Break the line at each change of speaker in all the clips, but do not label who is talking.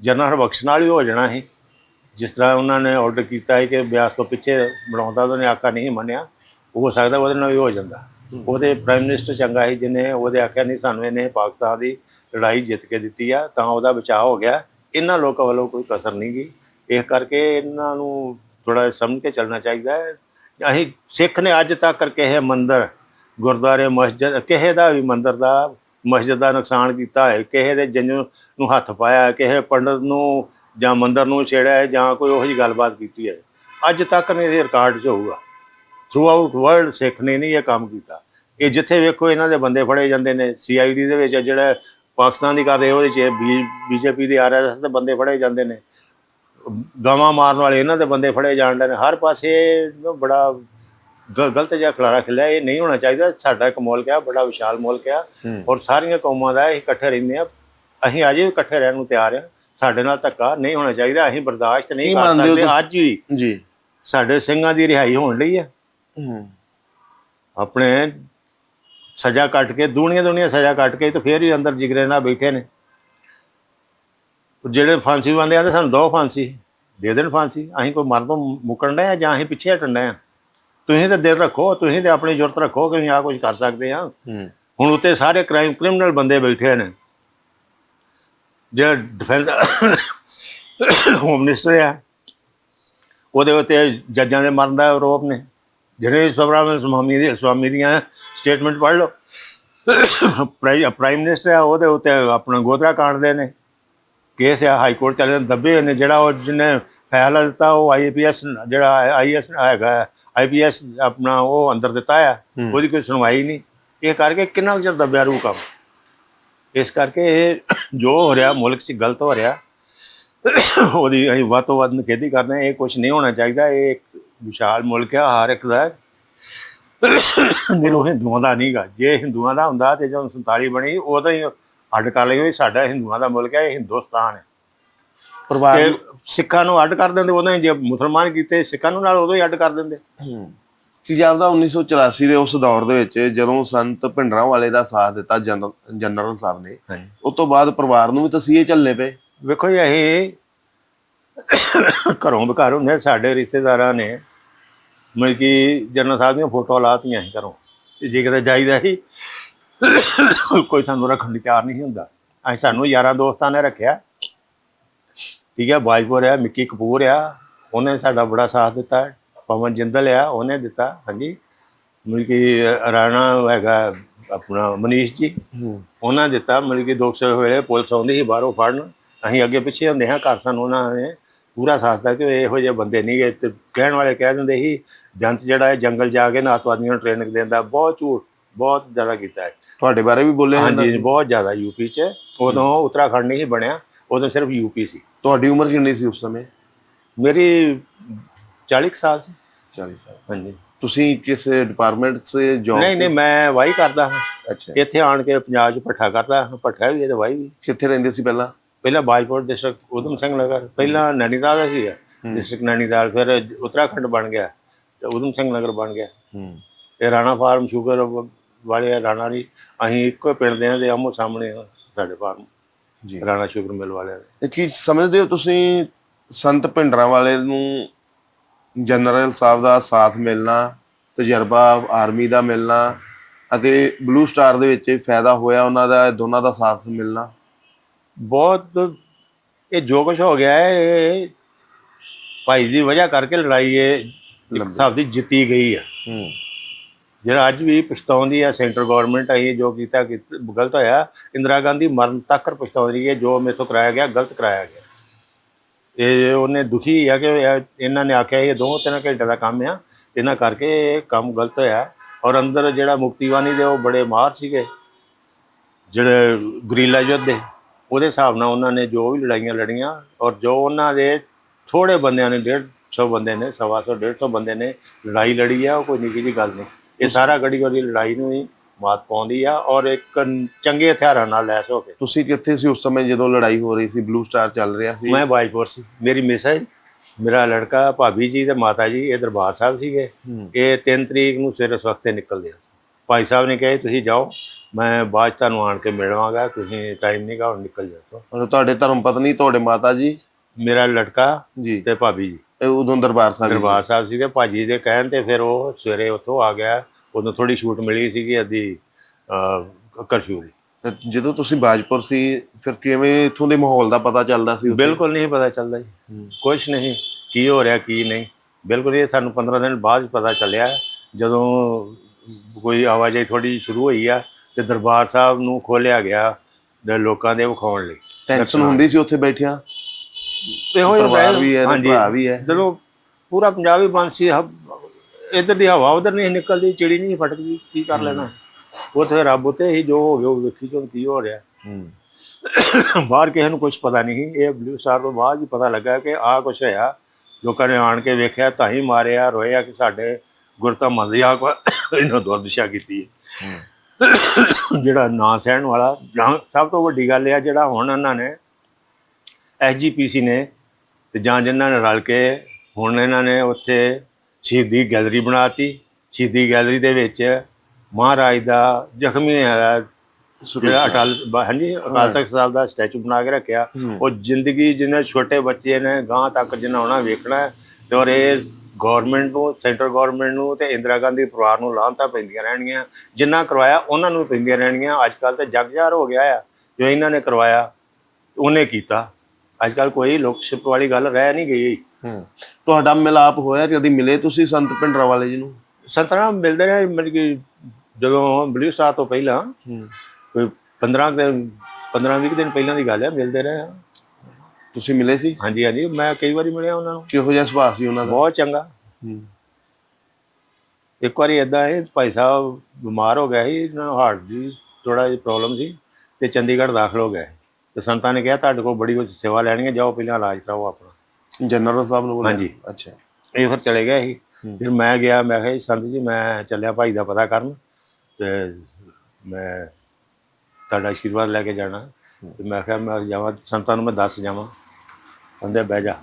General ਬਖਸ਼ ਨਾਲ ਵੀ ਹੋ ਜਾਣਾ ਸੀ। ਜਿਸ ਤਰ੍ਹਾਂ ਉਹਨਾਂ ਨੇ ਆਰਡਰ ਕੀਤਾ ਹੈ ਕਿ ਬਿਆਸ ਤੋਂ ਪਿੱਛੇ ਬਣਾਉਂਦਾ ਉਹਨੇ ਆਕਾ ਨਹੀਂ ਮੰਨਿਆ। ਹੋ ਸਕਦਾ ਉਹਦੇ ਨਾਲ ਵੀ ਹੋ ਜਾਂਦਾ। ਉਹਦੇ ਪ੍ਰਾਈਮ ਮਿਨਿਸਟਰ ਚੰਗਾ ਸੀ ਜਿਹਨੇ ਉਹਦੇ ਆਖਿਆ ਨਹੀਂ ਸਾਨੂੰ ਇਹਨੇ ਪਾਕਿਸਤਾਨ ਦੀ ਲੜਾਈ ਜਿੱਤ ਕੇ ਦਿੱਤੀ ਆ, ਤਾਂ ਉਹਦਾ ਬਚਾਅ ਹੋ ਗਿਆ। ਇਹਨਾਂ ਲੋਕਾਂ ਵੱਲੋਂ ਕੋਈ ਕਸਰ ਨਹੀਂ ਗਈ। ਇਸ ਕਰਕੇ ਇਹਨਾਂ ਨੂੰ ਥੋੜਾ ਸਮਝ ਕੇ ਚੱਲਣਾ ਚਾਹੀਦਾ ਹੈ। ਅਸੀਂ ਸਿੱਖ ਨੇ ਅੱਜ ਤੱਕ ਕਿਸੇ ਮੰਦਰ, ਗੁਰਦੁਆਰੇ, ਮਸਜਿਦ, ਕਿਸੇ ਦਾ ਵੀ ਮੰਦਰ ਦਾ, ਮਸਜਿਦ ਦਾ ਨੁਕਸਾਨ ਕੀਤਾ ਹੈ। ਕਿਸੇ ਦੇ ਜੰਜ ਨੂੰ ਹੱਥ ਪਾਇਆ ਕਿਸੇ ਪੰਡਤ ਨੂੰ ਜਾਂ ਮੰਦਰ ਨੂੰ ਛੇੜਿਆ ਹੈ, ਜਾਂ ਕੋਈ ਉਹੋ ਜਿਹੀ ਗੱਲਬਾਤ ਕੀਤੀ ਹੈ। ਅੱਜ ਤੱਕ ਨੇ ਇਹ ਰਿਕਾਰਡ 'ਚ ਹੋਊਗਾ। ਥਰੂ ਆਊਟ ਵਰਲਡ ਸਿੱਖ ਨੇ ਨਹੀਂ ਇਹ ਕੰਮ ਕੀਤਾ। ਇਹ ਜਿੱਥੇ ਵੇਖੋ ਇਹਨਾਂ ਦੇ ਬੰਦੇ ਫੜੇ ਜਾਂਦੇ ਨੇ ਸੀਆਈਡੀ ਦੇ ਵਿੱਚ ਜਿਹੜਾ ਪਾਕਿਸਤਾਨ ਦੀ ਕਰਦੇ ਉਹਦੇ 'ਚ ਬੀਜੇਪੀ ਦੇ ਆਰਐਸਐਸ ਦੇ ਬੰਦੇ ਫੜੇ ਜਾਂਦੇ ਨੇ। ਗਾਵਾਂ ਮਾਰਨ ਵਾਲੇ ਇਹਨਾਂ ਦੇ ਬੰਦੇ ਫੜੇ ਜਾਂਦੇ ਨੇ। ਹਰ ਪਾਸੇ ਬੜਾ ਗਲਤ ਜਿਹਾ ਖਲਾਰਾ ਖਿਲਿਆ ਇਹ ਨਹੀਂ ਹੋਣਾ ਚਾਹੀਦਾ। ਸਾਡਾ ਇੱਕ ਮੁਲਕ ਆ ਬੜਾ ਵਿਸ਼ਾਲ ਮੁਲਕ ਆ।
ਹੂੰ।
ਔਰ ਸਾਰੀਆਂ ਕੌਮਾਂ ਦਾ ਇਹ ਇਕੱਠੇ ਰਹਿੰਦੇ ਆ। ਅਸੀਂ ਅਜੇ ਵੀ ਇਕੱਠੇ ਰਹਿਣ ਨੂੰ ਤਿਆਰ ਆ ਸਾਡੇ ਨਾਲ ਧੱਕਾ ਨਹੀਂ ਹੋਣਾ ਚਾਹੀਦਾ ਅਸੀਂ ਬਰਦਾਸ਼ਤ ਨਹੀਂ
ਕੀ
ਕਰ
ਮੰਨਦੇ ਹੋ
ਸਕਦੇ
ਤੁਸੀਂ?
ਅੱਜ ਵੀ।
ਜੀ।
ਸਾਡੇ ਸਿੰਘਾਂ ਦੀ ਰਿਹਾਈ ਹੋਣ ਲਈ ਆ।
ਹੂੰ।
ਆਪਣੇ ਸਜ਼ਾ ਕੱਟ ਕੇ ਦੂਣੀਆਂ ਦੂਣੀਆਂ ਸਜ਼ਾ ਕੱਟ ਕੇ ਤੇ ਫੇਰ ਵੀ ਅੰਦਰ ਜਿਗਰੇ ਨਾਲ ਬੈਠੇ ਨੇ। ਜਿਹੜੇ ਫਾਂਸੀ ਬੰਦੇ ਆਂਦੇ ਸਾਨੂੰ ਦੋ ਫਾਂਸੀ। ਦੇ ਦੇਣ ਫਾਂਸੀ। ਅਸੀਂ ਕੋਈ ਮਰਨ ਤੋਂ ਮੁੱਕਣ ਡਏ ਆ ਜਾਂ ਅਸੀਂ ਪਿੱਛੇ ਹਟਣ ਡਏ ਆ? ਤੁਸੀਂ ਤਾਂ ਦਿਲ ਰੱਖੋ ਤੁਸੀਂ ਤੇ ਆਪਣੀ ਜ਼ਰੂਰਤ ਰੱਖੋ ਕਿ ਅਸੀਂ ਆ ਕੁਝ ਕਰ ਸਕਦੇ ਆ
ਹੂੰ।
ਹੁਣ ਉੱਤੇ ਸਾਰੇ ਕ੍ਰਾਈਮ ਕ੍ਰਿਮੀਨਲ ਬੰਦੇ ਬੈਠੇ ਨੇ। ਜਿਹੜਾ ਡਿਫੈਂਸ ਹੋਮ ਮਿਨਿਸਟਰ ਆ ਉਹਦੇ ਉੱਤੇ ਜੱਜਾਂ ਦੇ ਮਰਨ ਦਾ ਆਰੋਪ ਨੇ। ਜਿਹੜੇ ਸਵਰਾਮ ਸਵਾਮੀ ਦੀ ਸਵਾਮੀ ਦੀਆਂ ਸਟੇਟਮੈਂਟ ਪੜ੍ਹ ਲਓ। ਪ੍ਰਾਈ- ਪ੍ਰਾਈਮ ਮਿਨਿਸਟਰ ਆ ਉਹਦੇ ਉੱਤੇ ਆਪਣਾ ਗੋਦਰਾ ਕਾਂਡ ਦੇ ਨੇ। ਕੇਸ ਆ ਹਾਈ ਕੋਰਟ ਚੱਲੇ ਦੱਬੇ ਨੇ। ਜਿਹੜਾ ਉਹ ਜਿਹਨੇ ਫੈਸਲਾ ਦਿੱਤਾ ਉਹ ਆਈਪੀਐਸ ਜਿਹੜਾ ਆਈਐਸ ਹੈਗਾ ਆਈਪੀਐਸ ਆਪਣਾ ਉਹ ਅੰਦਰ ਦਿੱਤਾ ਆ
ਹੂੰ।
ਉਹਦੀ ਕੋਈ ਸੁਣਵਾਈ ਨਹੀਂ। ਇਹ ਕਰਕੇ ਕਿੰਨਾ ਚਿਰ ਦੱਬਿਆ ਰੂ ਕੰਮ? ਇਸ ਕਰਕੇ ਇਹ ਜੋ ਹੋ ਰਿਹਾ ਮੁਲਕ 'ਚ ਗਲਤ ਹੋ ਰਿਹਾ ਉਹਦੀ ਅਸੀਂ ਵੱਧ ਤੋਂ ਵੱਧ ਨਿਖੇਧੀ ਕਰਦੇ ਹਾਂ। ਇਹ ਕੁਝ ਨਹੀਂ ਹੋਣਾ ਚਾਹੀਦਾ। ਇਹ ਇੱਕ ਵਿਸ਼ਾਲ ਮੁਲਕ ਹੈ ਹਰ ਇੱਕ ਦਾ। ਜਿਹਨੂੰ ਹਿੰਦੂਆਂ ਦਾ ਨਹੀਂਗਾ। ਜੇ ਹਿੰਦੂਆਂ ਦਾ ਹੁੰਦਾ ਤੇ ਜਦੋਂ 47 ਬਣੀ ਉਦੋਂ ਹੀ ਅੱਡ ਕਰ ਲਈ ਵੀ ਸਾਡਾ ਹਿੰਦੂਆਂ ਦਾ ਮੁਲਕ ਹੈ ਇਹ ਹਿੰਦੁਸਤਾਨ ਹੈ।
ਪਰਿਵਾਰ
ਸਿੱਖਾਂ ਨੂੰ ਅੱਡ ਕਰ ਦਿੰਦੇ ਉਦੋਂ ਹੀ ਜੇ ਮੁਸਲਮਾਨ ਕੀਤੇ ਸਿੱਖਾਂ ਨੂੰ ਨਾਲ ਉਦੋਂ ਹੀ ਅੱਡ ਕਰ ਦਿੰਦੇ।
ਕੀ ਜਾਪਦਾ 1984 ਦੇ ਉਸ ਦੌਰ ਦੇ ਵਿੱਚ ਜਦੋਂ ਸੰਤ ਭਿੰਡਰਾਂ ਵਾਲੇ ਦਾ ਸਾਥ ਦਿੱਤਾ ਜਨਰਲ ਜਨਰਲ ਸਾਹਿਬ ਨੇ ਉਸ ਤੋਂ ਬਾਅਦ ਪਰਿਵਾਰ ਨੂੰ ਵੀ ਤਸੀਹੇ ਚੱਲਨੇ ਪਏ।
ਵੇਖੋ ਇਹ ਘਰੋਂ ਬਕਾਰ ਹੁੰਦੇ ਸਾਡੇ ਰਿਸ਼ਤੇਦਾਰਾਂ ਨੇ ਮਤਲਬ ਕਿ ਜਨਰਲ ਸਾਹਿਬ ਦੀਆਂ ਫੋਟੋਆਂ ਲਾਤੀਆਂ ਸੀ ਘਰੋਂ। ਤੇ ਜੇ ਕਿਤੇ ਜਾਈਦਾ ਸੀ ਕੋਈ ਸਾਨੂੰ ਰੱਖਣ ਨੂੰ ਤਿਆਰ ਨਹੀਂ ਹੁੰਦਾ। ਅਸੀਂ ਸਾਨੂੰ ਯਾਰਾਂ ਦੋਸਤਾਂ ਨੇ ਰੱਖਿਆ। ਠੀਕ ਹੈ ਬਾਜਪੁਰ ਆ ਮਿੱਕੀ ਕਪੂਰ ਆ ਉਹਨੇ ਸਾਡਾ ਬੜਾ ਸਾਥ ਦਿੱਤਾ। ਪਵਨ ਜਿੰਦਲ ਆ ਉਹਨੇ ਦਿੱਤਾ ਹਾਂਜੀ। ਮਤਲਬ ਕਿ ਰਾਣਾ ਹੈਗਾ ਆਪਣਾ ਮਨੀਸ਼ ਜੀ ਉਹਨਾਂ ਦਿੱਤਾ ਮਤਲਬ ਕਿ 200 ਵੇਲੇ ਪੁਲਿਸ ਆਉਂਦੀ ਸੀ ਬਾਹਰੋਂ ਫੜਨ। ਅਸੀਂ ਅੱਗੇ ਪਿੱਛੇ ਹੁੰਦੇ ਹਾਂ ਘਰ ਸਾਨੂੰ ਉਹਨਾਂ ਨੇ ਪੂਰਾ ਸਾਥ ਦਿੱਤਾ ਕਿ ਇਹੋ ਜਿਹੇ ਬੰਦੇ ਨਹੀਂ ਗਏ। ਤੇ ਕਹਿਣ ਵਾਲੇ ਕਹਿ ਦਿੰਦੇ ਸੀ ਜੰਤ ਜਿਹੜਾ ਹੈ ਜੰਗਲ ਜਾ ਕੇ ਨਾ ਅੱਤਵਾਦੀਆਂ ਨੂੰ ਟ੍ਰੇਨਿੰਗ ਦਿੰਦਾ ਬਹੁਤ ਝੂਠ ਬਹੁਤ ਜ਼ਿਆਦਾ ਕੀਤਾ ਹੈ।
ਤੁਹਾਡੇ ਬਾਰੇ ਵੀ ਬੋਲੇ
ਹਾਂਜੀ ਬਹੁਤ ਜ਼ਿਆਦਾ ਯੂਪੀ 'ਚ। ਉਦੋਂ ਉੱਤਰਾਖੰਡ ਨਹੀਂ ਬਣਿਆ ਉਦੋਂ ਸਿਰਫ ਯੂਪੀ ਸੀ।
ਤੁਹਾਡੀ ਉਮਰ ਕਿੰਨੀ ਸੀ ਉਸ ਸਮੇਂ?
ਮੇਰੀ 40 ਕੁ ਸਾਲ ਸੀ।
40 ਸਾਲ।
ਹਾਂਜੀ।
ਤੁਸੀਂ ਕਿਸ ਡਿਪਾਰਟਮੈਂਟ 'ਚ ਜੌਬ
ਨਹੀਂ ਨਹੀਂ ਮੈਂ ਵਾਹੀ ਕਰਦਾ ਹਾਂ।
ਅੱਛਾ।
ਇੱਥੇ ਆਣ ਕੇ ਪੰਜਾਬ 'ਚ ਪੱਠਾ ਕਰਦਾ ਹਾਂ। ਪੱਠਾ ਵੀ ਹੈ ਤੇ ਵਾਹੀ ਵੀ।
ਕਿੱਥੇ ਰਹਿੰਦੇ ਸੀ ਪਹਿਲਾਂ?
ਪਹਿਲਾਂ ਬਾਜਪੁਰ ਡਿਸਟ੍ਰਿਕਟ ਉਦਮ ਸਿੰਘ ਨਗਰ। ਪਹਿਲਾਂ ਨੈਣੀਤਾਲ ਦਾ ਸੀ ਡਿਸਟ੍ਰਿਕਟ ਨੈਣੀਤਾਲ ਫਿਰ ਉੱਤਰਾਖੰਡ ਬਣ ਗਿਆ। ਤੇ ਉਦਮ ਸਿੰਘ ਨਗਰ ਬਣ ਗਿਆ।
ਹੂੰ।
ਇਹ ਰਾਣਾ ਫਾਰਮ ਸ਼ੂਗਰ ਵਾਲੇ ਰਾਣਾ ਦੀ ਅਸੀਂ ਇੱਕੋ ਪਿੰਡ ਦੇ ਆ ਤੇ ਆਮੋ ਸਾਹਮਣੇ ਸਾਡੇ ਫਾਰਮ।
ਜੀ।
ਰਾਣਾ ਸ਼ੂਗਰ ਮਿਲ ਵਾਲਿਆਂ ਦੇ।
ਇਹ ਕੀ ਸਮਝਦੇ ਹੋ ਤੁਸੀਂ ਸੰਤ ਭਿੰਡਰਾਂ ਵਾਲੇ ਨੂੰ ਜਨਰਲ ਸਾਹਿਬ ਦਾ ਸਾਥ ਮਿਲਣਾ ਤਜਰਬਾ ਆਰਮੀ ਦਾ ਮਿਲਣਾ ਅਤੇ ਬਲੂ ਸਟਾਰ ਦੇ ਵਿੱਚ ਫਾਇਦਾ ਹੋਇਆ ਉਹਨਾਂ ਦਾ ਦੋਨਾਂ ਦਾ ਸਾਥ ਮਿਲਣਾ।
ਬਹੁਤ ਇਹ ਜੋ ਕੁਝ ਹੋ ਗਿਆ ਹੈ ਇਹ ਭਾਈ ਦੀ ਵਜ੍ਹਾ ਕਰਕੇ ਲੜਾਈ ਇਹ ਇੱਕ। ਹਿਸਾਬ ਦੀ ਜਿੱਤੀ ਗਈ ਹੈ। ਜਿਹੜਾ ਅੱਜ ਵੀ ਪਛਤਾਉਂਦੀ ਹੈ ਸੈਂਟਰ ਗਵਰਨਮੈਂਟ ਇਹ ਜੋ ਕੀਤਾ ਗਲਤ ਹੋਇਆ ਇੰਦਰਾ ਗਾਂਧੀ ਮਰਨ ਤੱਕ ਪਛਤਾਉਂਦੀ ਹੈ ਜੋ ਮੇਥੋਂ ਕਰਾਇਆ ਗਿਆ ਗਲਤ ਕਰਾਇਆ ਗਿਆ। ਇਹ ਉਹਨੇ ਦੁਖੀ ਹੈ ਕਿ ਇਹ- ਇਹਨਾਂ ਨੇ ਆਖਿਆ ਇਹ ਦੋ ਤਿੰਨ ਘੰਟੇ ਦਾ ਕੰਮ ਆ, ਇਹਨਾਂ ਕਰਕੇ ਇਹ ਕੰਮ ਗਲਤ ਹੋਇਆ। ਔਰ ਅੰਦਰ ਜਿਹੜਾ ਮੁਕਤੀਵਾਨੀ ਦੇ ਉਹ ਬੜੇ ਮਾਹਰ ਸੀਗੇ, ਜਿਹੜੇ ਗਰੀਲਾ ਯੁੱਧ ਦੇ, ਉਹਦੇ ਹਿਸਾਬ ਨਾਲ ਉਹਨਾਂ ਨੇ ਜੋ ਵੀ ਲੜਾਈਆਂ ਲੜੀਆਂ ਔਰ ਜੋ ਉਹਨਾਂ ਦੇ ਥੋੜੇ ਬੰਦਿਆਂ ਨੇ 150 ਬੰਦੇ ਨੇ, ਸਵਾ ਸੌ 150 ਬੰਦੇ ਨੇ ਲੜਾਈ ਲੜੀ ਆ, ਉਹ ਕੋਈ ਨਿੱਕੀ ਜਿਹੀ ਗੱਲ ਨਹੀਂ। ਇਹ ਸਾਰਾ ਗੜੀ ਗੜੀ ਲੜਾਈ ਨੂੰ ਹੀ ਮਾਤ ਪਾਉਂਦੀ ਆ ਔਰ ਇੱਕ ਚੰਗੇ ਹਥਿਆਰਾਂ ਨਾਲ ਲੈਸ ਹੋ ਕੇ।
ਤੁਸੀਂ ਕਿੱਥੇ ਸੀ ਉਸ ਸਮੇਂ ਜਦੋਂ ਲੜਾਈ ਹੋ ਰਹੀ ਸੀ ਬਲੂ ਸਟਾਰ ਚੱਲ ਰਿਹਾ ਸੀ?
ਮੈਂ ਬਾਜਪੁਰ ਸੀ। ਮੇਰੀ ਮਿਸਜ ਮੇਰਾ ਲੜਕਾ ਭਾਬੀ ਜੀ ਤੇ ਮਾਤਾ ਜੀ ਇਹ ਦਰਬਾਰ ਸਾਹਿਬ ਸੀਗੇ। ਇਹ 3 ਤਰੀਕ ਨੂੰ ਸਵੇਰੇ ਸਵਖਤੇ ਨਿਕਲਦੇ ਆ। ਭਾਈ ਸਾਹਿਬ ਨੇ ਕਿਹਾ ਤੁਸੀਂ ਜਾਓ ਮੈਂ ਬਾਅਦ ਤੁਹਾਨੂੰ ਆਣ ਕੇ ਮਿਲਵਾਂਗਾ ਤੁਸੀਂ ਟਾਈਮ ਨਹੀਂ ਹੁਣ ਨਿਕਲ ਜਾਓ
ਮਤਲਬ ਤੁਹਾਡੇ ਧਰਮ ਪਤਨੀ ਤੁਹਾਡੇ ਮਾਤਾ ਜੀ?
ਮੇਰਾ ਲੜਕਾ
ਜੀ।
ਤੇ ਭਾਬੀ ਜੀ।
ਉਦੋਂ ਦਰਬਾਰ ਸਾਹਿਬ
ਦਰਬਾਰ ਸਾਹਿਬ ਸੀਗੇ ਭਾਜੀ ਦੇ ਕਹਿਣ ਤੇ ਫਿਰ ਉਹ ਸਵੇਰੇ ਉੱਥੋਂ ਆ ਗਿਆ। ਉਦੋਂ ਥੋੜੀ ਛੂਟ ਮਿਲੀ ਸੀਗੀ ਅੱਧੀ ਕਰਫਿਊ ਦੀ
ਤੇ ਜਦੋਂ ਤੁਸੀਂ ਬਾਜਪੁਰ ਸੀ ਫਿਰ ਕਿਵੇਂ ਇੱਥੋਂ ਦੇ ਮਾਹੌਲ ਦਾ ਪਤਾ ਚੱਲਦਾ ਸੀ?
ਬਿਲਕੁਲ ਨਹੀਂ ਪਤਾ ਚੱਲਦਾ ਜੀ। ਕੁਝ ਨਹੀਂ ਕੀ ਹੋ ਰਿਹਾ ਕੀ ਨਹੀਂ। ਬਿਲਕੁਲ ਇਹ ਸਾਨੂੰ 15 ਦਿਨ ਬਾਅਦ ਪਤਾ ਚੱਲਿਆ ਜਦੋਂ ਕੋਈ ਆਵਾਜਾਈ ਥੋੜੀ ਸ਼ੁਰੂ ਹੋਈ ਆ ਤੇ ਦਰਬਾਰ ਸਾਹਿਬ ਨੂੰ ਖੋਲਿਆ ਗਿਆ ਦੇ ਲੋਕਾਂ ਦੇ ਵਿਖਾਉਣ ਲਈ।
ਟੈਨਸ਼ਨ ਹੁੰਦੀ ਸੀ ਉੱਥੇ ਬੈਠਿਆਂ?
ਇਹੋ ਜਿਹੇ
ਪਰਿਵਾਰ ਵੀ ਹੈ। ਭਰਾ ਵੀ ਹੈ।
ਜਦੋਂ ਪੂਰਾ ਪੰਜਾਬ ਹੀ ਬੰਦ ਸੀ ਇਧਰ ਦੀ ਹਵਾ ਉਧਰ ਨਹੀਂ ਨਿਕਲਦੀ ਚਿੜੀ ਨਹੀਂ ਫਟਕਦੀ ਕੀ ਕਰ ਲੈਣਾ? ਉੱਥੇ ਰੱਬ ਉੱਤੇ ਹੀ ਜੋ ਹੋ ਗਿਆ ਉਹ ਵੇਖੀ ਜੋ ਕੀ ਹੋ ਰਿਹਾ।
ਹੂੰ।
ਬਾਹਰ ਕਿਸੇ ਨੂੰ ਕੁਝ ਪਤਾ ਨਹੀਂ ਇਹ ਬਲੂ ਸਟਾਰ ਤੋਂ ਬਾਅਦ ਹੀ ਪਤਾ ਲੱਗਾ ਕਿ ਆਹ ਕੁਝ ਹੋਇਆ। ਲੋਕਾਂ ਨੇ ਆਣ ਕੇ ਵੇਖਿਆ ਤਾਂ ਹੀ ਮਾਰਿਆ ਰੋਇਆ ਕਿ ਸਾਡੇ ਗੁਰਤਾ ਮੰਦਿਆ ਕੋ ਇਹਨਾਂ ਦੁਰਦਸ਼ਾ ਕੀਤੀ ਜਿਹੜਾ ਨਾ ਸਹਿਣ ਵਾਲਾ ਸਭ ਤੋਂ ਵੱਡੀ ਗੱਲ ਇਹ ਆ ਜਿਹੜਾ ਹੁਣ ਉਹਨਾਂ ਨੇ ਐਸਜੀਪੀਸੀ ਨੇ ਤੇ ਜਾਂ ਜਿਨ੍ਹਾਂ ਨੇ ਰਲ ਕੇ ਹੁਣ ਇਹਨਾਂ ਨੇ ਉੱਥੇ ਸ਼ਹੀਦੀ ਗੈਲਰੀ ਬਣਾਤੀ। ਸ਼ਹੀਦੀ ਗੈਲਰੀ ਦੇ ਵਿੱਚ ਮਹਾਰਾਜ ਦਾ ਜ਼ਖਮੀ ਹੋਇਆ ਜਿਹੜਾ ਅਟਲ ਹਾਂਜੀ ਅਕਾਲ ਤਖਤ ਸਾਹਿਬ ਦਾ ਸਟੈਚੂ ਬਣਾ ਕੇ ਰੱਖਿਆ। ਉਹ ਜ਼ਿੰਦਗੀ ਜਿਹਨੇ ਛੋਟੇ ਬੱਚੇ ਨੇ ਗਾਂ ਤੱਕ ਜਿੰਨਾ ਉਹਨਾਂ ਵੇਖਣਾ ਤੇ ਔਰ ਇਹ ਗਵਰਨਮੈਂਟ ਨੂੰ ਸੈਂਟਰ ਗਵਰਨਮੈਂਟ ਨੂੰ ਤੇ ਇੰਦਰਾ ਗਾਂਧੀ ਪਰਿਵਾਰ ਨੂੰ ਲਾਂਤਾ ਪੈਂਦੀਆਂ ਰਹਿਣਗੀਆਂ। ਜਿੰਨਾ ਕਰਵਾਇਆ ਉਹਨਾਂ ਨੂੰ ਪੈਂਦੀਆਂ ਰਹਿਣਗੀਆਂ। ਅੱਜ ਕੱਲ ਤੇ ਜਗਜਾਰ ਹੋ ਗਿਆ ਆ। ਜੋ ਇਹਨਾਂ ਨੇ ਕਰਵਾਇਆ ਉਹਨੇ ਕੀਤਾ। ਅੱਜ ਕੱਲ ਕੋਈ ਲੋਕਸ਼ਿਪ ਵਾਲੀ ਗੱਲ ਰਹਿ ਨਹੀਂ ਗਈ।
ਹੂੰ। ਤੁਹਾਡਾ ਮਿਲਾਪ ਹੋਇਆ ਕਦੀ ਮਿਲੇ ਤੁਸੀਂ ਸੰਤ ਪਿੰਡਰਾ ਵਾਲੇ ਜੀ ਨੂੰ।
ਸੰਤਨਾ ਮਿਲਦੇ ਨੇ ਮਤਲਬ ਕਿ ਜਦੋਂ ਬਲੂ ਸਟਾਰ ਤੋਂ ਪਹਿਲਾਂ
ਹੂੰ।
ਕੋਈ 15 ਦਿਨ 15 20 ਦਿਨ ਪਹਿਲਾਂ ਦੀ ਗੱਲ ਹੈ ਮਿਲਦੇ ਰਹੇ ਹਾਂ।
ਤੁਸੀਂ ਮਿਲੇ ਸੀ?
ਹਾਂਜੀ ਹਾਂਜੀ ਮੈਂ ਕਈ ਵਾਰੀ ਮਿਲਿਆ ਉਹਨਾਂ ਨੂੰ।
ਕਿਹੋ ਜਿਹਾ ਸੁਭਾਅ ਸੀ ਉਹਨਾਂ ਦਾ?
ਬਹੁਤ ਚੰਗਾ।
ਹੂੰ।
ਇੱਕ ਵਾਰੀ ਇਦਾਂ ਹੈ ਭਾਈ ਸਾਹਿਬ ਬਿਮਾਰ ਹੋ ਗਿਆ ਸੀ ਹਾਰਟ ਦੀ ਥੋੜਾ ਜਿਹੀ ਪ੍ਰੋਬਲਮ ਸੀ ਤੇ ਚੰਡੀਗੜ੍ਹ ਦਾਖਲ ਹੋ ਗਏ ਤੇ ਸੰਤਾਂ ਨੇ ਕਿਹਾ ਤੁਹਾਡੇ ਕੋਲ ਬੜੀ ਕੋਈ ਸੇਵਾ ਲੈਣੀ ਹੈ ਜਾਓ ਪਹਿਲਾਂ ਇਲਾਜ ਕਰਾਓ ਆਪਣਾ।
ਜਨਰਲ ਸਾਹਿਬ ਨੂੰ ਬੋਲਿਆ
ਹਾਂਜੀ।
ਅੱਛਾ।
ਇਹ ਫਿਰ ਚਲੇ ਗਏ ਸੀ। ਫਿਰ ਮੈਂ ਗਿਆ ਮੈਂ ਕਿਹਾ ਸੰਤ ਜੀ ਮੈਂ ਚੱਲਿਆ ਭਾਈ ਦਾ ਪਤਾ ਕਰਨ ਤੇ ਮੈਂ ਤੁਹਾਡਾ ਆਸ਼ੀਰਵਾਦ ਲੈ ਕੇ ਜਾਣਾ। ਤੇ ਮੈਂ ਕਿਹਾ ਮੈਂ ਜਾਵਾਂ ਸੰਤਾਂ ਨੂੰ ਮੈਂ ਦੱਸ ਜਾਵਾਂ। ਕਹਿੰਦੇ ਬਹਿ ਜਾ।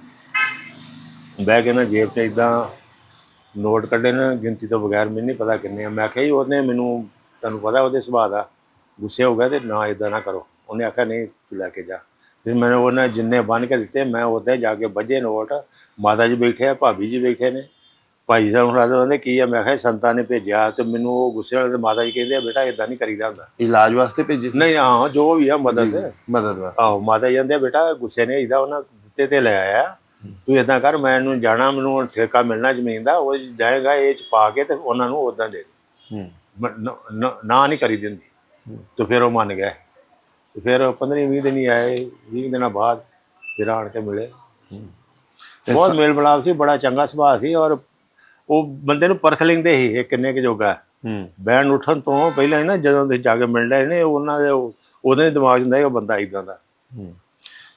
ਬਹਿ ਕੇ ਨਾ ਜੇਬ 'ਚ ਇਦਾਂ ਨੋਟ ਕੱਢੇ ਨਾ ਗਿਣਤੀ ਤੋਂ ਬਗੈਰ ਮੈਨੂੰ ਨਹੀਂ ਪਤਾ ਕਿੰਨੇ ਆ। ਮੈਂ ਕਿਹਾ ਜੀ ਉਹਨੇ ਮੈਨੂੰ ਤੁਹਾਨੂੰ ਪਤਾ ਉਹਦੇ ਸੁਭਾਅ ਦਾ ਗੁੱਸੇ ਹੋ ਗਿਆ ਤੇ ਨਾ ਇਦਾਂ ਨਾ ਕਰੋ। ਉਹਨੇ ਆਖਿਆ ਨਹੀਂ ਤੂੰ ਲੈ ਕੇ ਜਾ। ਫਿਰ ਮੈਨੂੰ ਉਹਨੇ ਜਿੰਨੇ ਬੰਨ ਕੇ ਦਿੱਤੇ ਮੈਂ ਉਹਦੇ ਜਾ ਕੇ ਵੱਜੇ ਨੋਟ। ਮਾਤਾ ਜੀ ਬੈਠੇ ਆ ਭਾਬੀ ਜੀ ਬੈਠੇ ਨੇ। ਭਾਈ ਸਾਹਿਬ ਹੁਣ ਉਹਨੇ ਕੀ ਆ? ਮੈਂ ਕਿਹਾ ਸੰਤਾਂ ਨੇ ਭੇਜਿਆ। ਤੇ ਮੈਨੂੰ ਉਹ ਗੁੱਸੇ ਵਾਲੇ ਮਾਤਾ ਜੀ ਕਹਿੰਦੇ ਆ ਬੇਟਾ ਇਦਾਂ ਨਹੀਂ ਕਰੀਦਾ ਹੁੰਦਾ।
ਇਲਾਜ ਵਾਸਤੇ ਭੇਜੇ ਸੀ?
ਨਹੀਂ ਹਾਂ ਜੋ ਵੀ ਆ ਮਦਦ।
ਮਦਦ
ਆਹੋ ਮਾਤਾ ਜੀ ਕਹਿੰਦੇ ਆ, ਬੇਟਾ ਗੁੱਸੇ ਨੇ ਇਹਦਾ ਉਹਨਾਂ ਦਿੱਤੇ ਤੇ ਲੈ ਆਇਆ। ਤੂੰ ਇਦਾਂ ਕਰ ਮੈਂ ਇਹਨੂੰ ਜਾਣਾ ਮੈਨੂੰ ਠੇਕਾ ਮਿਲਣਾ ਜ਼ਮੀਨ ਦਾ ਉਹ ਜਾਏਗਾ ਇਹ ਚ ਪਾ ਕੇ ਤੇ ਉਹਨਾਂ ਨੂੰ ਉਦਾਂ ਦੇ ਦੇ। ਮ- ਨ- ਨਹੀਂ ਕਰੀ ਦਿੰਦੀ। ਤੇ ਫਿਰ ਉਹ ਮੰਨ ਤੇ ਫਿਰ 15 20 ਦਿਨ ਹੀ ਆਏ 20 ਦਿਨਾਂ ਬਾਅਦ ਫਿਰ ਆਣ ਕੇ ਮਿਲੇ। ਬਹੁਤ ਮੇਲ ਮਿਲਾਪ ਸੀ ਬੜਾ ਚੰਗਾ ਸੁਭਾਅ ਸੀ ਔਰ ਉਹ ਬੰਦੇ ਨੂੰ ਪਰਖ ਲੈਂਦੇ ਸੀ ਇਹ ਕਿੰਨੇ ਕੁ ਜੋਗਾ। ਹੈ। ਬੈਣ ਉੱਠਣ ਤੋਂ ਪਹਿਲਾਂ ਹੀ ਨਾ ਜਦੋਂ ਦੇ ਜਾ ਕੇ ਮਿਲਦੇ ਨੇ ਉਹਨਾਂ ਦੇ ਉਹ- ਉਹਦੇ ਦਿਮਾਗ 'ਚ ਹੁੰਦਾ ਇਹ ਬੰਦਾ ਇਦਾਂ ਦਾ।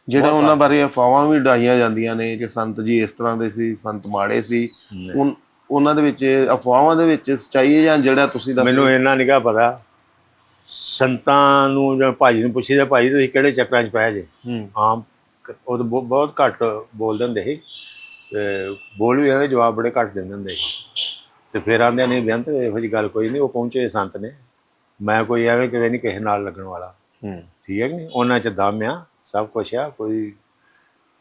ਜਿਹੜਾ ਉਹਨਾਂ ਬਾਰੇ ਅਫਵਾਹਾਂ ਵੀ ਡਾਈਆਂ ਜਾਂਦੀਆਂ ਨੇ ਕਿ ਸੰਤ ਜੀ ਇਸ ਤਰ੍ਹਾਂ ਦੇ ਸੀ ਸੰਤ ਮਾੜੇ ਸੀ। ਉਹਨਾਂ ਦੇ ਵਿੱਚ ਅਫਵਾਹਾਂ ਦੇ ਵਿੱਚ ਸਚਾਈ ਹੈ ਜਾਂ ਜਿਹੜਾ ਤੁਸੀਂ ਦੱਸ
ਮੈਨੂੰ ਇੰਨਾ ਨਿਗਾ ਪਤਾ। ਸੰਤਾਂ ਨੂੰ ਜਾਂ ਭਾਜੀ ਨੂੰ ਪੁੱਛੀਦਾ ਭਾਜੀ ਤੁਸੀਂ ਕਿਹੜੇ ਚੱਕਰਾਂ 'ਚ ਪਏ ਜੇ?
ਹੂੰ।
ਆਮ ਉਹ ਤਾਂ ਬਹੁ- ਬਹੁਤ ਘੱਟ ਬੋਲਦੇ ਹੁੰਦੇ ਸੀ। ਤੇ ਬੋਲ ਵੀ ਜਾਂਦੇ ਜਵਾਬ ਬੜੇ ਘੱਟ ਦਿੰਦੇ ਹੁੰਦੇ ਸੀ। ਤੇ ਫਿਰ ਆਂਦੇ ਨੇ ਬੇਅੰਤ ਇਹੋ ਜਿਹੀ ਗੱਲ ਕੋਈ ਨਹੀਂ ਉਹ ਪਹੁੰਚੇ ਸੰਤ ਨੇ। ਮੈਂ ਕੋਈ ਐਵੇਂ ਕਿਵੇਂ ਨਹੀਂ ਕਿਸੇ ਨਾਲ ਲੱਗਣ ਵਾਲਾ।
ਹੂੰ।
ਠੀਕ ਹੈ ਕਿ ਨਹੀਂ? ਉਹਨਾਂ 'ਚ ਦਮ ਆ ਸਭ ਕੁਝ ਆ ਕੋਈ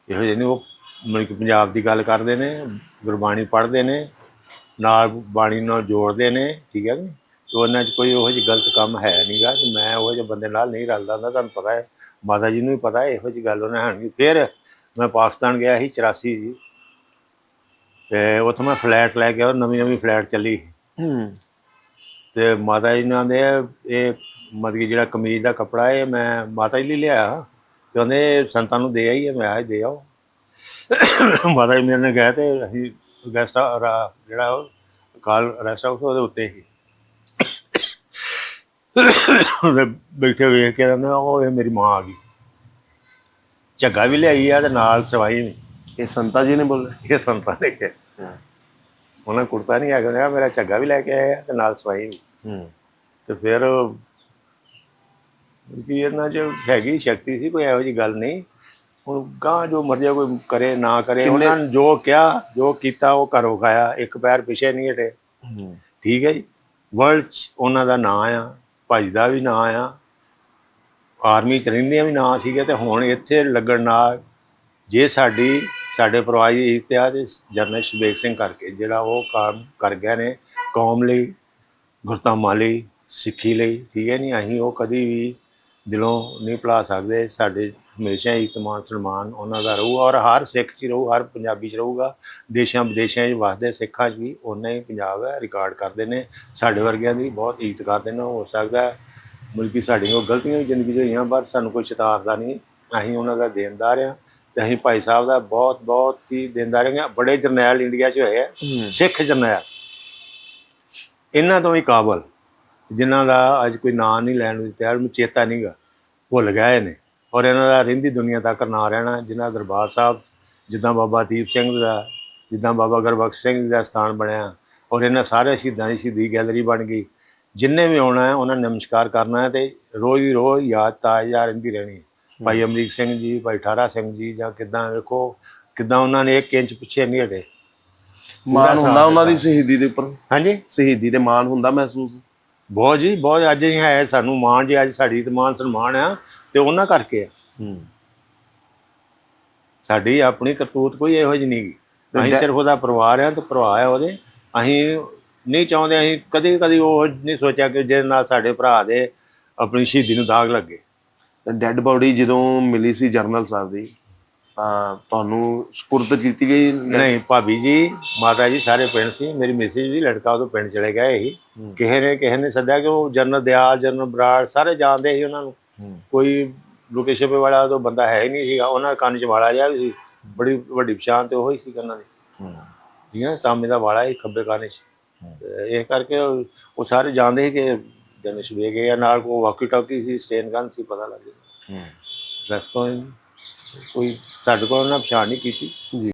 ਇਹੋ ਜਿਹੇ ਨਹੀਂ ਉਹ ਮਤਲਬ ਕਿ ਪੰਜਾਬ ਦੀ ਗੱਲ ਕਰਦੇ ਨੇ ਗੁਰਬਾਣੀ ਪੜ੍ਹਦੇ ਨੇ ਨਾਲ ਬਾਣੀ ਨਾਲ ਜੋੜਦੇ ਨੇ ਠੀਕ ਹੈ ਕਿ ਨਹੀਂ? ਤੇ ਉਹਨਾਂ 'ਚ ਕੋਈ ਉਹੋ ਜਿਹੀ ਗਲਤ ਕੰਮ ਹੈ ਨਹੀਂਗਾ ਕਿ ਮੈਂ ਉਹੋ ਜਿਹੇ ਬੰਦੇ ਨਾਲ ਨਹੀਂ ਰਲਦਾ ਹੁੰਦਾ ਤੁਹਾਨੂੰ ਪਤਾ ਹੈ। ਮਾਤਾ ਜੀ ਨੂੰ ਵੀ ਪਤਾ ਹੈ ਇਹੋ ਜਿਹੀ ਗੱਲ ਉਹਨਾਂ ਹਨ ਫਿਰ ਮੈਂ ਪਾਕਿਸਤਾਨ ਗਿਆ ਸੀ 84 ਜੀ। ਤੇ ਉੱਥੇ ਮੈਂ ਫਲੈਟ ਲੈ ਕੇ ਆਇਆ ਨਵੀਂ ਨਵੀਂ ਫਲੈਟ ਚੱਲੀ। ਤੇ ਮਾਤਾ ਜੀ ਨਾਲ ਦੇ ਇਹ ਮਤਲਬ ਕਿ ਜਿਹੜਾ ਕਮੀਜ਼ ਦਾ ਕੱਪੜਾ ਹੈ ਮੈਂ ਮਾਤਾ ਜੀ ਲਈ ਲਿਆ ਤੇ ਉਹਨੇ ਸੰਤਾਂ ਨੂੰ ਦੇ ਆਈ ਹੈ ਮੈਂ ਆਜ ਦੇ ਆਓ। ਮਾਤਾ ਜੀ ਮੇਰੇ ਨੇ ਗਏ ਤੇ ਅਸੀਂ ਗੈਸਟ ਜਿਹੜਾ ਉਹ ਕਾਲ ਰੈਸਟ ਹਾਊਸ ਉਹਦੇ ਉੱਤੇ ਹੀ। ਬੈਠੇ ਵੇਖ ਕੇ ਕਹਿੰਦੇ ਉਹ ਇਹ ਮੇਰੀ ਮਾਂ ਆ ਗਈ। ਝੱਗਾ ਵੀ ਲਿਆਈ ਆ ਤੇ ਨਾਲ ਸਵਾਈ ਵੀ।
ਇਹ ਸੰਤਾ ਜੀ ਨੇ ਬੋਲੇ
ਇਹ ਸੰਤਾਂ ਨੇ ਕਿਹਾ। ਉਹਨਾਂ ਕੁੜਤਾ ਨਹੀਂ ਆ ਗਿਆ ਮੇਰਾ ਝੱਗਾ ਵੀ ਲੈ ਕੇ ਆਇਆ ਤੇ ਨਾਲ ਸਵਾਈ ਵੀ।
ਹੂੰ।
ਤੇ ਫਿਰ ਕਿ ਇਹਨਾਂ 'ਚ ਹੈਗੀ ਸ਼ਕਤੀ ਸੀ ਕੋਈ ਇਹੋ ਜੀ ਗੱਲ ਨਹੀਂ। ਹੁਣ ਗਾਂ ਜੋ ਮਰਜ਼ੀ ਕੋਈ ਕਰੇ ਨਾ ਕਰੇ ਉਹਨਾਂ ਨੇ ਜੋ ਕਿਹਾ ਜੋ ਕੀਤਾ ਉਹ ਕਰ ਵਿਖਾਇਆ ਇੱਕ ਪੈਰ ਪਿਛੇ ਨਹੀਂ ਹਟੇ।
ਹੂੰ।
ਠੀਕ ਹੈ ਜੀ। ਵਰਲਡ ਉਹਨਾਂ ਦਾ ਨਾਂ ਆ। ਭਾਈ ਦਾ ਵੀ ਨਾਂ ਆ। ਆਰਮੀ ਚ ਰਹਿੰਦਿਆਂ ਵੀ ਨਾਂ ਸੀਗੇ ਤੇ ਹੁਣ ਇੱਥੇ ਲੱਗਣ ਨਾਲ ਜੇ ਸਾਡੀ, ਸਾਡੇ ਪਰਿਵਾਰ ਦੀ ਇਤਿਹਾਸ ਜਰਨਲ ਸ਼ਬੇਕ ਸਿੰਘ ਕਰਕੇ ਜਿਹੜਾ ਉਹ ਕੰਮ ਕਰ ਗਏ ਨੇ ਕੌਮ ਲਈ ਗੁਰਤਾਮਾ ਲਈ, ਸਿੱਖੀ ਲਈ, ਠੀਕ ਹੈ ਨਹੀਂ ਅਸੀਂ ਉਹ ਕਦੀ ਵੀ ਦਿਲੋਂ ਨਹੀਂ ਭੁਲਾ ਸਕਦੇ ਸਾਡੇ ਹਮੇਸ਼ਾ ਹੀ ਇਤਮਾਨ ਸਨਮਾਨ ਉਹਨਾਂ ਦਾ ਰਹੂਗਾ ਔਰ ਹਰ ਸਿੱਖ 'ਚ ਰਹੂ ਹਰ ਪੰਜਾਬੀ 'ਚ ਰਹੂਗਾ। ਦੇਸ਼ਾਂ ਵਿਦੇਸ਼ਾਂ 'ਚ ਵਸਦੇ ਸਿੱਖਾਂ 'ਚ ਵੀ ਉਹਨਾਂ ਹੀ ਪੰਜਾਬ ਹੈ ਰਿਕਾਰਡ ਕਰਦੇ ਨੇ। ਸਾਡੇ ਵਰਗਿਆਂ ਦੀ ਬਹੁਤ ਇੱਜ਼ਤ ਕਰਦੇ ਨੇ ਹੋ ਸਕਦਾ ਹੈ ਮੁਲਕੀ ਸਾਡੀਆਂ ਉਹ ਗਲਤੀਆਂ ਵੀ ਜ਼ਿੰਦਗੀ 'ਚ ਹੋਈਆਂ ਪਰ ਸਾਨੂੰ ਕੋਈ ਸ਼ਤਾਰਦਾ ਨਹੀਂ। ਅਸੀਂ ਉਹਨਾਂ ਦਾ ਦੇਣਦਾਰ ਆ ਤੇ ਅਸੀਂ ਭਾਈ ਸਾਹਿਬ ਦਾ ਬਹੁਤ ਬਹੁਤ ਹੀ ਦੇਣਦਾਰ ਹਾਂ। ਬੜੇ ਜਰਨੈਲ ਇੰਡੀਆ 'ਚ ਹੋਏ ਆ। ਸਿੱਖ ਜਰਨੈਲ। ਇਹਨਾਂ ਤੋਂ ਵੀ ਕਾਬਲ। ਜਿਨ੍ਹਾਂ ਦਾ ਅੱਜ ਕੋਈ ਨਾਂ ਨਹੀਂ ਲੈਣ ਨੂੰ ਤਿਆਰ ਨੂੰ ਚੇਤਾ ਨਹੀਂਗਾ ਭੁੱਲ ਗਏ ਨੇ। ਔਰ ਇਹਨਾਂ ਦਾ ਰਹਿੰਦੀ ਦੁਨੀਆ ਤੱਕ ਨਾਂ ਰਹਿਣਾ ਜਿਨ੍ਹਾਂ ਦਰਬਾਰ ਸਾਹਿਬ ਜਿੱਦਾਂ ਬਾਬਾ ਦੀਪ ਸਿੰਘ ਦਾ ਜਿੱਦਾਂ ਬਾਬਾ ਗੁਰਬਖਸ਼ ਸਿੰਘ ਦਾ ਸਥਾਨ ਬਣਿਆ ਔਰ ਇਹਨਾਂ ਸਾਰੇ ਸ਼ਹੀਦਾਂ ਦੀ ਸ਼ਹੀਦੀ ਗੈਲਰੀ ਬਣ ਗਈ। ਜਿੰਨੇ ਵੀ ਆਉਣਾ ਹੈ ਉਹਨਾਂ ਨੇ ਨਮਸਕਾਰ ਕਰਨਾ ਹੈ ਤੇ ਰੋਜ਼ ਹੀ ਰੋਜ਼ ਯਾਦ ਤਾਜ਼ਾ ਰਹਿੰਦੀ ਰਹਿਣੀ। ਭਾਈ ਅਮਰੀਕ ਸਿੰਘ ਜੀ ਭਾਈ ਠਾਰਾ ਸਿੰਘ ਜੀ ਜਾਂ ਕਿਦਾਂ ਵੇਖੋ ਕਿਦਾਂ ਉਹਨਾਂ ਨੇ ਇੱਕ ਇੰਚ ਪਿੱਛੇ ਨਹੀਂ ਹਟੇ।
ਮਾਣ ਹੁੰਦਾ ਉਹਨਾਂ ਦੀ ਸ਼ਹੀਦੀ ਦੇ ਉੱਪਰ?
ਹਾਂਜੀ?
ਸ਼ਹੀਦੀ ਤੇ ਮਾਣ ਹੁੰਦਾ ਮਹਿਸੂਸ?
ਬਹੁਤ ਜੀ ਬਹੁਤ ਅੱਜ ਹੀ ਹੈ ਸਾਨੂੰ ਮਾਣ ਜੀ ਅੱਜ ਸਾਡੀ ਤੇ ਮਾਣ ਸਨਮਾਨ ਆ। ਤੇ ਉਹਨਾਂ ਕਰਕੇ ਆ।
ਹੂੰ।
ਸਾਡੀ ਆਪਣੀ ਕਰਤੂਤ ਕੋਈ ਇਹੋ ਜਿਹੀ ਨਹੀਂ ਅਸੀਂ ਸਿਰਫ ਉਹਦਾ ਪਰਿਵਾਰ ਆ ਤੇ ਭਰਾ ਆ ਉਹਦੇ। ਅਸੀਂ ਨਹੀਂ ਚਾਹੁੰਦੇ ਅਸੀਂ ਕਦੇ ਕਦੇ ਉਹ ਨਹੀਂ ਸੋਚਿਆ ਕਿ ਜਿਹਦੇ ਨਾਲ ਸਾਡੇ ਭਰਾ ਦੇ ਆਪਣੀ ਸ਼ਹੀਦੀ ਨੂੰ ਦਾਗ ਲੱਗੇ।
ਡੈੱਡ ਬੋਡੀ ਜਦੋਂ ਮਿਲੀ ਸੀ ਜਰਨਲ ਸਾਹਿਬ ਦੀ ਤਾਂ ਤੁਹਾਨੂੰ ਸਪੁਰਦ ਕੀਤੀ ਗਈ
ਨਹੀਂ ਭਾਬੀ ਜੀ ਮਾਤਾ ਜੀ ਸਾਰੇ ਪਿੰਡ ਸੀ। ਮੇਰੀ ਮਿਸਿਸ ਵੀ ਲੜਕਾ ਉਹ ਪਿੰਡ ਚਲੇ ਗਏ ਸੀ। ਕਿਸੇ ਨੇ ਕਿਸੇ ਨੇ ਸੱਦਿਆ ਕਿ ਉਹ ਜਨਰਲ ਦਿਆਲ ਜਨਰਲ ਬਰਾੜ ਸਾਰੇ ਜਾਣਦੇ ਸੀ ਉਹਨਾਂ ਨੂੰ। ਕੋਈ ਲੋਕੇਸ਼ਨ ਵਾਲਾ ਤਾਂ ਬੰਦਾ ਹੈ ਹੀ ਨਹੀਂ ਸੀਗਾ। ਉਹਨਾਂ ਦੇ ਕੰਨ 'ਚ ਵਾਲਾ ਜਿਹਾ ਵੀ ਸੀ। ਬੜੀ ਵੱਡੀ ਪਛਾਣ ਤੇ ਉਹ ਹੀ ਸੀ ਉਹਨਾਂ ਦੀ।
ਹੂੰ।
ਜਿਵੇਂ ਤਾਂਬੇ ਦਾ ਵਾਲਾ ਹੀ ਖੱਬੇ ਕਾਨੇ 'ਚ। ਤੇ ਇਹ ਕਰਕੇ ਉਹ ਉਹ ਸਾਰੇ ਜਾਣਦੇ ਸੀ ਕਿ ਜਨੇਸ਼ ਵੇਗੇ ਆ। ਨਾਲ ਕੋ ਵਾਕੀ ਟਾਕੀ ਸੀ ਸਟੇਨ ਗਨ ਸੀ ਪਤਾ ਲੱਗ ਗਿਆ।
ਹੂੰ।
ਰੈਸਟੋਰੈਂਟ ਕੋਈ ਸਾਡੇ ਕੋਲ ਉਹਨਾਂ ਪਛਾਣ ਨਹੀਂ ਕੀਤੀ।
ਜੀ।